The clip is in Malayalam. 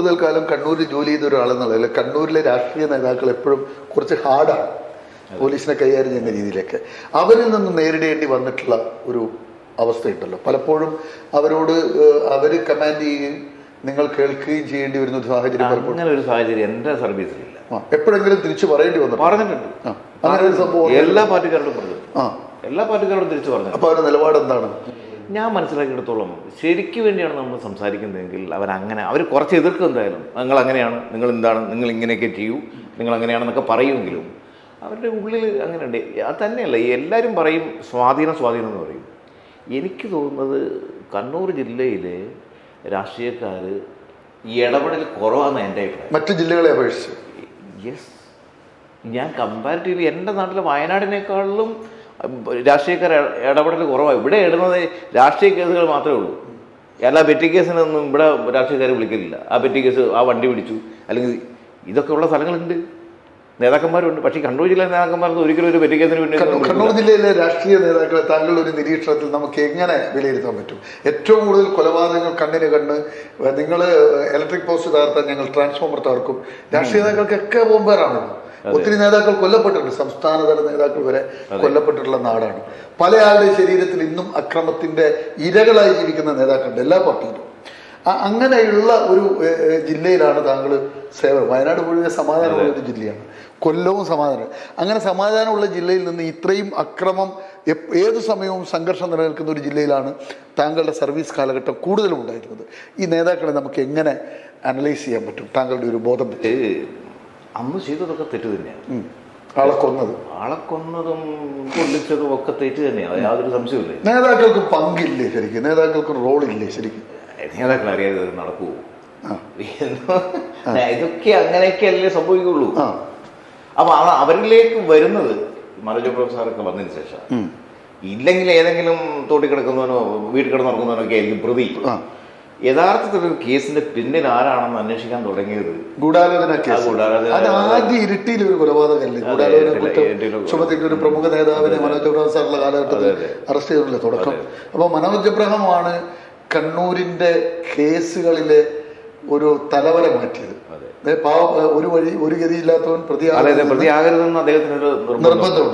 കൂടുതൽ കാലം കണ്ണൂരിൽ ജോലി ചെയ്ത ഒരാളെന്നുള്ള കണ്ണൂരിലെ രാഷ്ട്രീയ നേതാക്കൾ എപ്പോഴും കുറച്ച് ഹാർഡാണ് പോലീസിനെ കൈകാര്യം ചെയ്യുന്ന രീതിയിലേക്ക്. അവരിൽ നിന്ന് നേരിടേണ്ടി വന്നിട്ടുള്ള ഒരു അവസ്ഥയുണ്ടല്ലോ. പലപ്പോഴും അവരോട് അവർ കമാൻഡ് ചെയ്യുകയും നിങ്ങൾ കേൾക്കുകയും ചെയ്യേണ്ടി വരുന്ന സാഹചര്യം അങ്ങനെ ഒരു സാഹചര്യം എന്റെ സർവീസിലില്ല. എപ്പോഴെങ്കിലും തിരിച്ചു പറയേണ്ടി വന്നു പറഞ്ഞിട്ടുണ്ട്. അങ്ങനെ ഒരു സംഭവം എല്ലാ പാർട്ടിക്കാരോടും പറഞ്ഞു എല്ലാ പാർട്ടിക്കാരോടും തിരിച്ചു പറഞ്ഞു അപ്പൊ അവരുടെ നിലപാട് എന്താണ്? ഞാൻ മനസ്സിലാക്കിയെടുത്തോളം ശരിക്ക് വേണ്ടിയാണ് നമ്മൾ സംസാരിക്കുന്നതെങ്കിൽ അവരങ്ങനെ അവർ കുറച്ച് എതിർക്കും എന്തായാലും. നിങ്ങൾ അങ്ങനെയാണ് നിങ്ങൾ എന്താണ് നിങ്ങൾ ഇങ്ങനെയൊക്കെ ചെയ്യൂ നിങ്ങൾ അങ്ങനെയാണെന്നൊക്കെ പറയുമെങ്കിലും അവരുടെ ഉള്ളിൽ അങ്ങനെ ഉണ്ട് അത് തന്നെയല്ല എല്ലാവരും പറയും സ്വാധീനം സ്വാധീനം എന്ന് പറയും. എനിക്ക് തോന്നുന്നത് കണ്ണൂർ ജില്ലയിലെ രാഷ്ട്രീയക്കാർ ഈ ഇടപെടൽ കുറവാണെന്ന് എന്റെ അഭിപ്രായം. മറ്റു ജില്ലകളെ അപേക്ഷിച്ച്. യെസ് ഞാൻ കമ്പാരിറ്റീവ്ലി എന്റെ നാട്ടിലെ വയനാടിനേക്കാളിലും രാഷ്ട്രീയക്കാർ ഇടപെടൽ കുറവാണ് ഇവിടെ ഇടുന്നത് രാഷ്ട്രീയ കേസുകൾ മാത്രമേ ഉള്ളൂ. എല്ലാ പെറ്റി കേസിനൊന്നും ഇവിടെ രാഷ്ട്രീയക്കാർ വിളിക്കലില്ല. ആ പെറ്റി കേസ് ആ വണ്ടി പിടിച്ചു. അല്ലെങ്കിൽ ഇതൊക്കെ ഉള്ള സ്ഥലങ്ങളുണ്ട്. നേതാക്കന്മാരുണ്ട്. പക്ഷേ കണ്ണൂർ ജില്ലയിലെ നേതാക്കന്മാർക്ക് ഒരിക്കലും ഒരു പെറ്റി കേസിന് വേണ്ടി കണ്ണൂർ കണ്ണൂർ ജില്ലയിലെ രാഷ്ട്രീയ നേതാക്കളെ താങ്കളുടെ ഒരു നിരീക്ഷണത്തിൽ നമുക്ക് എങ്ങനെ വിലയിരുത്താൻ പറ്റും? ഏറ്റവും കൂടുതൽ കൊലപാതകങ്ങൾ കണ്ണിന് കണ്ണ് നിങ്ങൾ ഇലക്ട്രിക് പോസ്റ്റ് തകർത്താൽ ഞങ്ങൾ ട്രാൻസ്ഫോമർ തകർക്കും. രാഷ്ട്രീയ നേതാക്കൾക്കൊക്കെ ബോംബേറാണല്ലോ. ഒത്തിരി നേതാക്കൾ കൊല്ലപ്പെട്ടിട്ടുണ്ട്. സംസ്ഥാനതല നേതാക്കൾ വരെ കൊല്ലപ്പെട്ടിട്ടുള്ള നാടാണ്. പല ആളുടെ ശരീരത്തിൽ ഇന്നും അക്രമത്തിന്റെ ഇരകളായി ജീവിക്കുന്ന നേതാക്കളുണ്ട് എല്ലാ പാർട്ടിയിലും. അങ്ങനെയുള്ള ഒരു ജില്ലയിലാണ് താങ്കൾ സേവനം. വയനാട് മുഴുവൻ സമാധാനമുള്ള ഒരു ജില്ലയാണ്. കൊല്ലവും സമാധാനം. അങ്ങനെ സമാധാനമുള്ള ജില്ലയിൽ നിന്ന് ഇത്രയും അക്രമം ഏത് സമയവും സംഘർഷം നിലനിൽക്കുന്ന ഒരു ജില്ലയിലാണ് താങ്കളുടെ സർവീസ് കാലഘട്ടം കൂടുതലും ഉണ്ടായിരുന്നത്. ഈ നേതാക്കളെ നമുക്ക് എങ്ങനെ അനലൈസ് ചെയ്യാൻ പറ്റും? താങ്കളുടെ ഒരു ബോധം അന്ന് ചെയ്തതൊക്കെ തെറ്റു തന്നെയാണ്. ആളെ കൊന്നത്. ആളെ കൊന്നതും കൊല്ലിച്ചതും ഒക്കെ തെറ്റ് തന്നെയാണ്. യാതൊരു സംശയമില്ല നേതാക്കൾക്ക് പങ്കില്ലേ ശരിക്കും? നേതാക്കൾക്ക് റോളില്ലേ ശരിക്കും? നേതാക്കൾ അറിയാതെ നടക്കുമോ. എന്ന് ഇതൊക്കെ അങ്ങനെയൊക്കെയല്ലേ സംഭവിക്കുള്ളൂ. അപ്പൊ അവ- അവരിലേക്ക് വരുന്നത് മനോജ് പ്രൊഫസറൊക്കെ വന്നതിന് ശേഷം. ഇല്ലെങ്കിൽ ഏതെങ്കിലും തോട്ടി കിടക്കുന്നവനോ വീട്ടിൽ കിടന്നുറങ്ങുന്നവനോ ഒക്കെ ആയിരിക്കും പ്രതി. യഥാർത്ഥത്തിൽ ഒരു കേസിന്റെ പിന്നിൽ ആരാണെന്ന് അന്വേഷിക്കാൻ തുടങ്ങിയത്? ഗൂഢാലോചന കേസ്. അത് ആദ്യ ഇരുട്ടിയിൽ ഒരു കൊലപാതകമല്ലേ ഗൂഢാലോചന കുറ്റം. ചുമത്തിയിട്ട് ഒരു പ്രമുഖ നേതാവിനെ മനോജ് എബ്രഹാം സാറുള്ള കാലഘട്ടത്തിൽ. അറസ്റ്റ് ചെയ്തിട്ടില്ല? തുടക്കം. അപ്പൊ മനോജ് എബ്രഹാമാണ് കണ്ണൂരിന്റെ കേസുകളിലെ ഒരു തലവര മാറ്റിയത്. പാവ ഒരു വഴി ഒരു ഗതിയില്ലാത്തവൻ പ്രതി പ്രതിയാകരുതെന്ന് അദ്ദേഹത്തിന് നിർബന്ധമുണ്ടായി